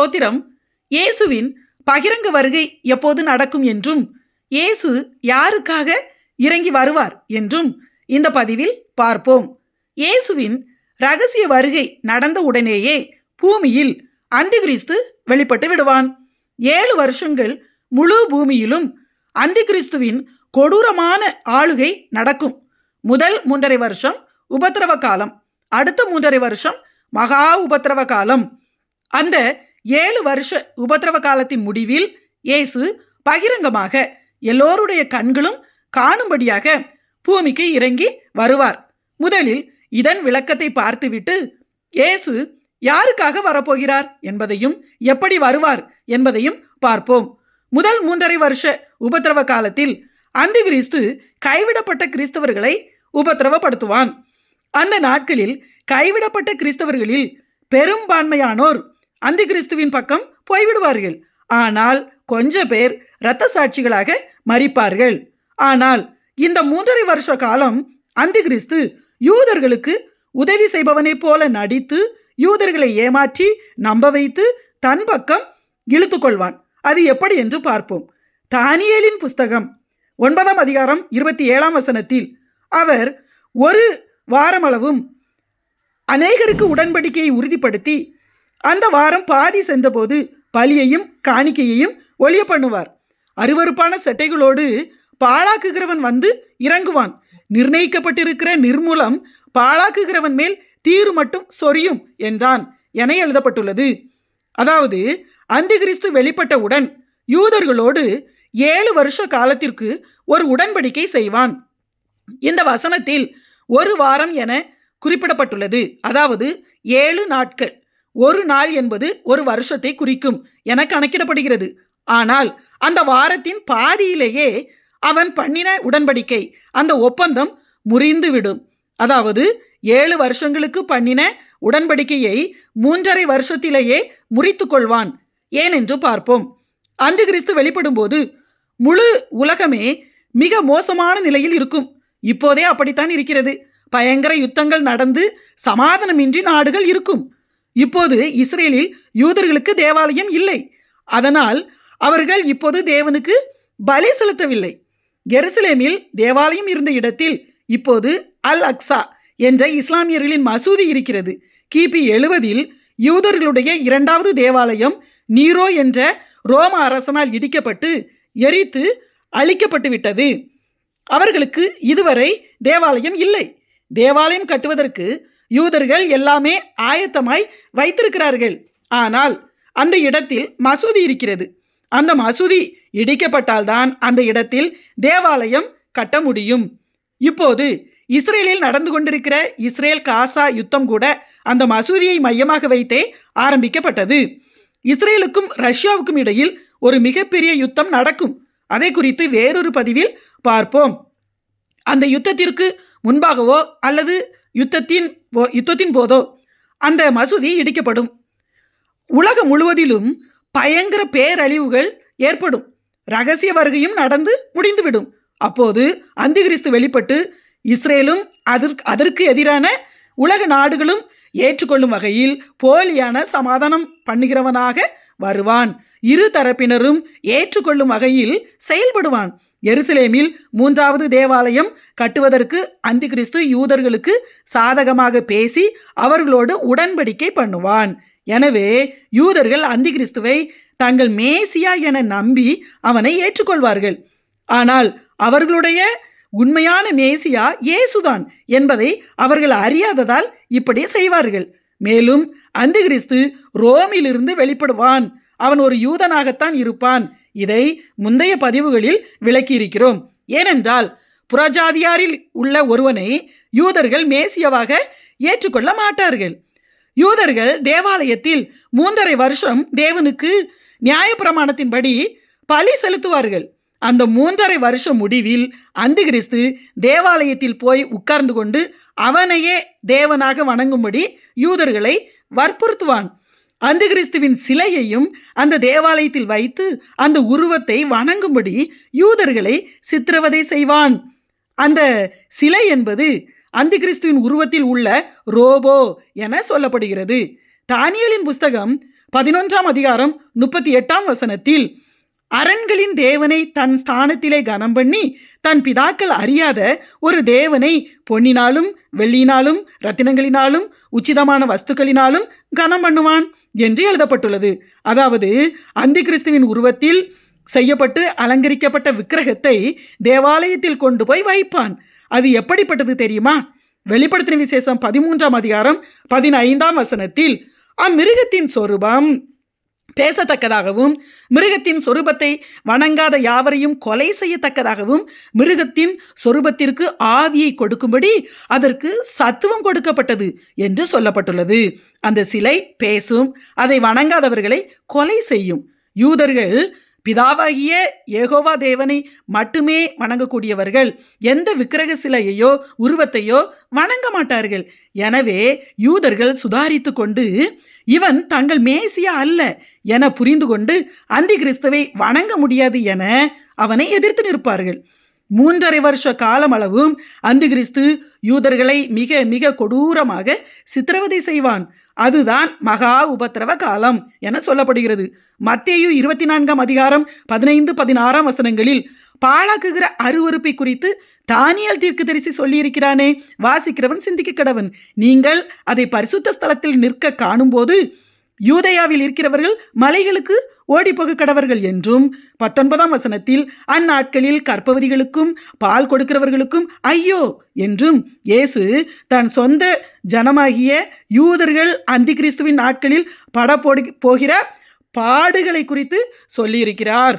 ஸ்தோத்திரம். இயேசுவின் பகிரங்க வருகை எப்போது நடக்கும் என்றும் இயேசு யாருக்காக இறங்கி வருவார் என்றும் இந்த பதிவில் பார்ப்போம். இயேசுவின் ரகசிய வருகை நடந்த உடனேயே பூமியில் அந்திகிறிஸ்து வெளிப்பட்டு விடுவான். ஏழு வருஷங்கள் முழு பூமியிலும் அந்திகிறிஸ்துவின் கொடூரமான ஆளுகை நடக்கும். முதல் மூன்றரை வருஷம் உபத்திரவ காலம் அடுத்த மூன்றரை வருஷம் மகா உபத்திரவ காலம். அந்த ஏழு வருஷ உபதிரவ காலத்தின் முடிவில் இயேசு பகிரங்கமாக எல்லோருடைய கண்களும் காணும்படியாக பூமிக்கு இறங்கி வருவார். முதலில் இதன் விளக்கத்தை பார்த்துவிட்டு இயேசு யாருக்காக வரப்போகிறார்? என்பதையும் எப்படி வருவார்? என்பதையும் பார்ப்போம். முதல் மூன்றரை வருஷ உபதிரவ காலத்தில் அந்தி கிறிஸ்து கைவிடப்பட்ட கிறிஸ்தவர்களை உபத்திரவப்படுத்துவான். அந்த நாட்களில் கைவிடப்பட்ட கிறிஸ்தவர்களில் பெரும்பான்மையானோர் அந்தி கிறிஸ்துவின் பக்கம் போய்விடுவார்கள். ஆனால் கொஞ்ச பேர் இரத்த சாட்சிகளாக மறிப்பார்கள் ஆனால் இந்த மூன்றரை வருஷ காலம் அந்தி கிறிஸ்து யூதர்களுக்கு உதவி செய்பவனைப் போல நடித்து யூதர்களை ஏமாற்றி நம்ப வைத்து தன் பக்கம் இழுத்து கொள்வான். அது எப்படி என்று பார்ப்போம். தானியேலின் புஸ்தகம் ஒன்பதாம் அதிகாரம் இருபத்தி ஏழாம் வசனத்தில் அவர் ஒரு வாரமளவும் அநேகருக்கு உடன்படிக்கையை உறுதிப்படுத்தி அந்த வாரம் பாதி சென்றபோது பலியையும் காணிக்கையையும் ஒளிய பண்ணுவார். அருவருப்பான செட்டைகளோடு பாழாக்குகிறவன் வந்து இறங்குவான். நிர்ணயிக்கப்பட்டிருக்கிற நிர்மூலம் பாழாக்குகிறவன் மேல் தீரு மட்டும் சொரியும் என்றான் என எழுதப்பட்டுள்ளது. அதாவது அந்திகிறிஸ்து வெளிப்பட்டவுடன் யூதர்களோடு ஏழு வருஷ காலத்திற்கு ஒரு உடன்படிக்கை செய்வான். இந்த வசனத்தில் ஒரு வாரம் என குறிப்பிடப்பட்டுள்ளது. அதாவது ஏழு நாட்கள். ஒரு நாள் என்பது ஒரு வருஷத்தை குறிக்கும் என கணக்கிடப்படுகிறது. ஆனால் அந்த வாரத்தின் பாதியிலேயே அவன் பண்ணின உடன்படிக்கை அந்த ஒப்பந்தம் முறிந்துவிடும். அதாவது ஏழு வருஷங்களுக்கு பண்ணின உடன்படிக்கையை மூன்றரை வருஷத்திலேயே முறித்து கொள்வான். ஏனென்று பார்ப்போம். அந்த கிறிஸ்து வெளிப்படும்போது முழு உலகமே மிக மோசமான நிலையில் இருக்கும். இப்போதே அப்படித்தான் இருக்கிறது. பயங்கர யுத்தங்கள் நடந்து சமாதானமின்றி நாடுகள் இருக்கும். இப்போது இஸ்ரேலில் யூதர்களுக்கு தேவாலயம் இல்லை. அதனால் அவர்கள் இப்போது தேவனுக்கு பலி செலுத்தவில்லை. எருசலேமில் தேவாலயம் இருந்த இடத்தில் இப்போது அல் அக்ஸா என்ற இஸ்லாமியர்களின் மசூதி இருக்கிறது. கிபி எழுவதில் யூதர்களுடைய இரண்டாவது தேவாலயம் நீரோ என்ற ரோம அரசனால் இடிக்கப்பட்டு எரித்து அழிக்கப்பட்டு விட்டது அவர்களுக்கு இதுவரை தேவாலயம் இல்லை. தேவாலயம் கட்டுவதற்கு யூதர்கள் எல்லாமே ஆயத்தமாய் வைத்திருக்கிறார்கள். ஆனால் அந்த இடத்தில் மசூதி இருக்கிறது. அந்த மசூதி இடிக்கப்பட்டால்தான் அந்த இடத்தில் தேவாலயம் கட்ட முடியும். இப்போது இஸ்ரேலில் நடந்து கொண்டிருக்கிற இஸ்ரேல் காசா யுத்தம் கூட அந்த மசூதியை மையமாக வைத்தே ஆரம்பிக்கப்பட்டது. இஸ்ரேலுக்கும் ரஷ்யாவுக்கும் இடையில் ஒரு மிகப்பெரிய யுத்தம் நடக்கும். அதை குறித்து வேறொரு பதிவில் பார்ப்போம். அந்த யுத்தத்திற்கு முன்பாகவோ அல்லது யுத்தத்தின் யுத்தத்தின் போதோ அந்த மசூதி இடிக்கப்படும். உலகம் முழுவதிலும் பயங்கர பேரழிவுகள் ஏற்படும். ரகசிய வருகையும் நடந்து முடிந்துவிடும். அப்போது அந்திகிறிஸ்து வெளிப்பட்டு இஸ்ரேலும் அதற்கு அதற்கு எதிரான உலக நாடுகளும் ஏற்றுக்கொள்ளும் வகையில் போலியான சமாதானம் பண்ணுகிறவனாக வருவான். இரு தரப்பினரும் ஏற்றுக்கொள்ளும் வகையில் செயல்படுவான். எருசலேமில் மூன்றாவது தேவாலயம் கட்டுவதற்கு அந்திகிறிஸ்து யூதர்களுக்கு சாதகமாக பேசி அவர்களோடு உடன்படிக்கை பண்ணுவான். எனவே யூதர்கள் அந்திகிறிஸ்துவை தங்கள் மேசியா என நம்பி அவனை ஏற்றுக்கொள்வார்கள். ஆனால் அவர்களுடைய உண்மையான மேசியா இயேசுதான் என்பதை அவர்கள் அறியாததால் இப்படி செய்வார்கள். மேலும் அந்திகிறிஸ்து ரோமிலிருந்து வெளிப்படுவான். அவன் ஒரு யூதனாகத்தான் இருப்பான். இதை முந்தைய பதிவுகளில் விளக்கியிருக்கிறோம். ஏனென்றால் புறஜாதியாரில் உள்ள ஒருவனை யூதர்கள் மேசியவாக ஏற்றுக்கொள்ள மாட்டார்கள். யூதர்கள் தேவாலயத்தில் மூன்றரை வருஷம் தேவனுக்கு நியாயப்பிரமாணத்தின்படி பலி செலுத்துவார்கள். அந்த மூன்றரை வருஷம் முடிவில் அந்திகிறிஸ்து தேவாலயத்தில் போய் உட்கார்ந்து கொண்டு அவனையே தேவனாக வணங்கும்படி யூதர்களை வற்புறுத்துவான். அந்த கிறிஸ்துவின் சிலையையும் அந்த தேவாலயத்தில் வைத்து அந்த உருவத்தை வணங்கும்படி யூதர்களை சித்திரவதை செய்வான். அந்த சிலை என்பது அந்த கிறிஸ்துவின் உருவத்தில் உள்ள ரோபோ என சொல்லப்படுகிறது. தானியலின் புஸ்தகம் பதினொன்றாம் அதிகாரம் முப்பத்தி எட்டாம் வசனத்தில் அரண்களின் தேவனை தன் ஸ்தானத்திலே கனம் பண்ணி தன் பிதாக்கள் அறியாத ஒரு தேவனை பொன்னினாலும் வெள்ளியினாலும் ரத்தினங்களினாலும் உச்சிதமான வஸ்துக்களினாலும் கனம் பண்ணுவான் என்று எழுதப்பட்டுள்ளது. அதாவது அந்தி கிறிஸ்துவின் உருவத்தில் செய்யப்பட்டு அலங்கரிக்கப்பட்ட விக்கிரகத்தை தேவாலயத்தில் கொண்டு போய் வைப்பான். அது எப்படிப்பட்டது தெரியுமா? வெளிப்படுத்தின விசேஷம் பதிமூன்றாம் அதிகாரம் பதினைந்தாம் வசனத்தில் அம்மிருகத்தின் சொரூபம் பேசத்தக்கதாகவும் மிருகத்தின் சொரூபத்தை வணங்காத யாவரையும் கொலை செய்யத்தக்கதாகவும் மிருகத்தின் சொரூபத்திற்கு ஆவியை கொடுக்கும்படி அதற்கு சத்துவம் கொடுக்கப்பட்டது என்று சொல்லப்பட்டுள்ளது. அந்த சிலை பேசும் அதை வணங்காதவர்களை கொலை செய்யும். யூதர்கள் பிதாவாகிய ஏகோவா தேவனை மட்டுமே வணங்கக்கூடியவர்கள் எந்த விக்கிரக சிலையையோ உருவத்தையோ வணங்க மாட்டார்கள். எனவே யூதர்கள் சுதாரித்து கொண்டு இவன் தங்கள் மேசியா அல்ல என புரிந்து கொண்டு அந்தி கிறிஸ்துவை வணங்க முடியாது என அவனை எதிர்த்து நிற்பார்கள். மூன்றரை வருஷ காலமளவும் அந்தி கிறிஸ்து யூதர்களை மிக மிக கொடூரமாக சித்திரவதை செய்வான். அதுதான் மகா உபத்திரவ காலம் என சொல்லப்படுகிறது. மத்தேயு இருபத்தி நான்காம் அதிகாரம் பதினைந்து பதினாறாம் வசனங்களில் பாழாக்குகிற அருவறுப்பை குறித்து தானியல் தீர்க்கதரிசி சொல்லியிருக்கிறானே வாசிக்கிறவன் சிந்திக்க கடவன். நீங்கள் அதை பரிசுத்த ஸ்தலத்தில் நிற்க காணும்போது யூதயாவில் இருக்கிறவர்கள் மலைகளுக்கு ஓடிப்போக கடவர்கள் என்றும் பத்தொன்பதாம் வசனத்தில் அந்நாட்களில் கற்பவதிகளுக்கும் பால் கொடுக்கிறவர்களுக்கும் ஐயோ என்றும் இயேசு தன் சொந்த ஜனமாகிய யூதர்கள் அந்தி கிறிஸ்துவின் நாட்களில் பட போகிற பாடுகளை குறித்து சொல்லியிருக்கிறார்.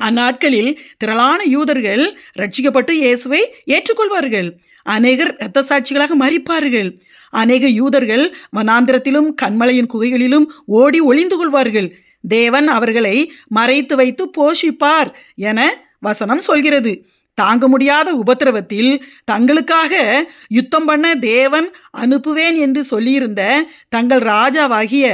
அந்நாட்களில் திரளான யூதர்கள் ரட்சிக்கப்பட்டு இயேசுவை ஏற்றுக்கொள்வார்கள். அநேகர் இரத்த சாட்சிகளாக மறிப்பார்கள் அநேக யூதர்கள் வனாந்திரத்திலும் கண்மலையின் குகைகளிலும் ஓடி ஒளிந்து கொள்வார்கள். தேவன் அவர்களை மறைத்து வைத்து போஷிப்பார் என வசனம் சொல்கிறது. தாங்க முடியாத உபத்திரவத்தில் தங்களுக்காக யுத்தம் பண்ண தேவன் அனுப்புவேன் என்று சொல்லியிருந்த தங்கள் ராஜாவாகிய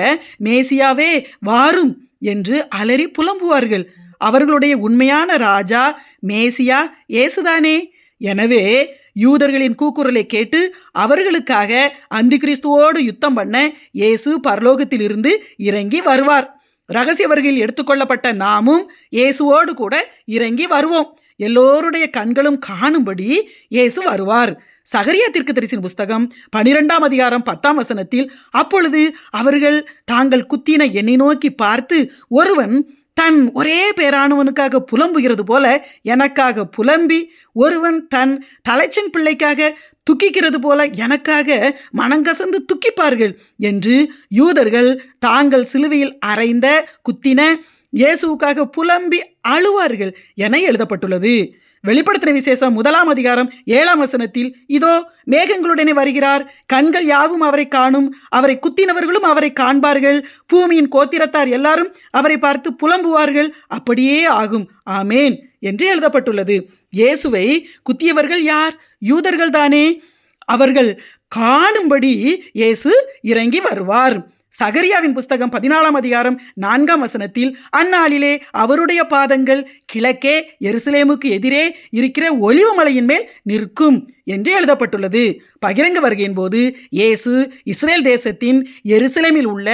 மேசியாவே வாரும் என்று அலறி புலம்புவார்கள். அவர்களுடைய உண்மையான ராஜா மேசியா ஏசுதானே எனவே யூதர்களின் கூக்குரலை கேட்டு அவர்களுக்காக அந்தி கிறிஸ்துவோடு யுத்தம் பண்ண இயேசு பரலோகத்திலிருந்து இறங்கி வருவார். ரகசிய வருகையில் எடுத்துக்கொள்ளப்பட்ட நாமும் இயேசுவோடு கூட இறங்கி வருவோம். எல்லோருடைய கண்களும் காணும்படி இயேசு வருவார். சகரியா தரிசின் புஸ்தகம் பனிரெண்டாம் அதிகாரம் பத்தாம் வசனத்தில் அப்பொழுது அவர்கள் தாங்கள் குத்தின என்னை நோக்கி பார்த்து ஒருவன் தன் ஒரே பேரானவனுக்காக புலம்புகிறது போல எனக்காக புலம்பி ஒருவன் தன் தலைச்சன் பிள்ளைக்காக துக்கிக்கிறது போல எனக்காக மனங்கசந்து துக்கிப்பார்கள் என்று யூதர்கள் தாங்கள் சிலுவையில் அரைந்த குத்தின இயேசுவுக்காக புலம்பி அழுவார்கள் என எழுதப்பட்டுள்ளது. வெளிப்படுத்தின விசேஷம் முதலாம் அதிகாரம் ஏழாம் வசனத்தில் இதோ மேகங்களுடனே வருகிறார். கண்கள் யாவும் அவரை காணும். அவரை குத்தினவர்களும் அவரை காண்பார்கள். பூமியின் கோத்திரத்தார் எல்லாரும் அவரை பார்த்து புலம்புவார்கள். அப்படியே ஆகும். ஆமேன். என்று எழுதப்பட்டுள்ளது. இயேசுவை குத்தியவர்கள் யார்? யூதர்கள் தானே அவர்கள் காணும்படி இயேசு இறங்கி வருவார். சகரியாவின் புஸ்தகம் பதினாலாம் அதிகாரம் நான்காம் வசனத்தில் அந்நாளிலே அவருடைய பாதங்கள் கிழக்கே எருசலேமுக்கு எதிரே இருக்கிற ஒலிவு மலையின் மேல் நிற்கும் என்று எழுதப்பட்டுள்ளது. பகிரங்க வருகையின் போது இயேசு இஸ்ரேல் தேசத்தின் எருசலேமில் உள்ள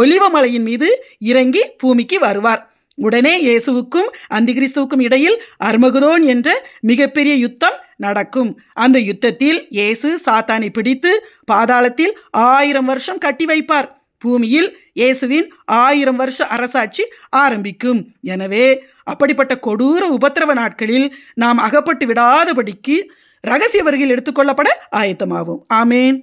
ஒலிவு மலையின் மீது இறங்கி பூமிக்கு வருவார். உடனே இயேசுவுக்கும் அந்திகிறிஸ்துவுக்கும் இடையில் அர்மகுதோன் என்ற மிகப்பெரிய யுத்தம் நடக்கும். அந்த யுத்தத்தில் இயேசு சாத்தானை பிடித்து பாதாளத்தில் ஆயிரம் வருஷம் கட்டி வைப்பார். பூமியில் இயேசுவின் ஆயிரம் வருஷ அரசாட்சி ஆரம்பிக்கும். எனவே அப்படிப்பட்ட கொடூர உபத்திரவ நாட்களில் நாம் அகப்பட்டு விடாதபடிக்கு ரகசிய வருகையில் எடுத்துக்கொள்ளப்பட ஆயத்தமாகும் ஆமேன்.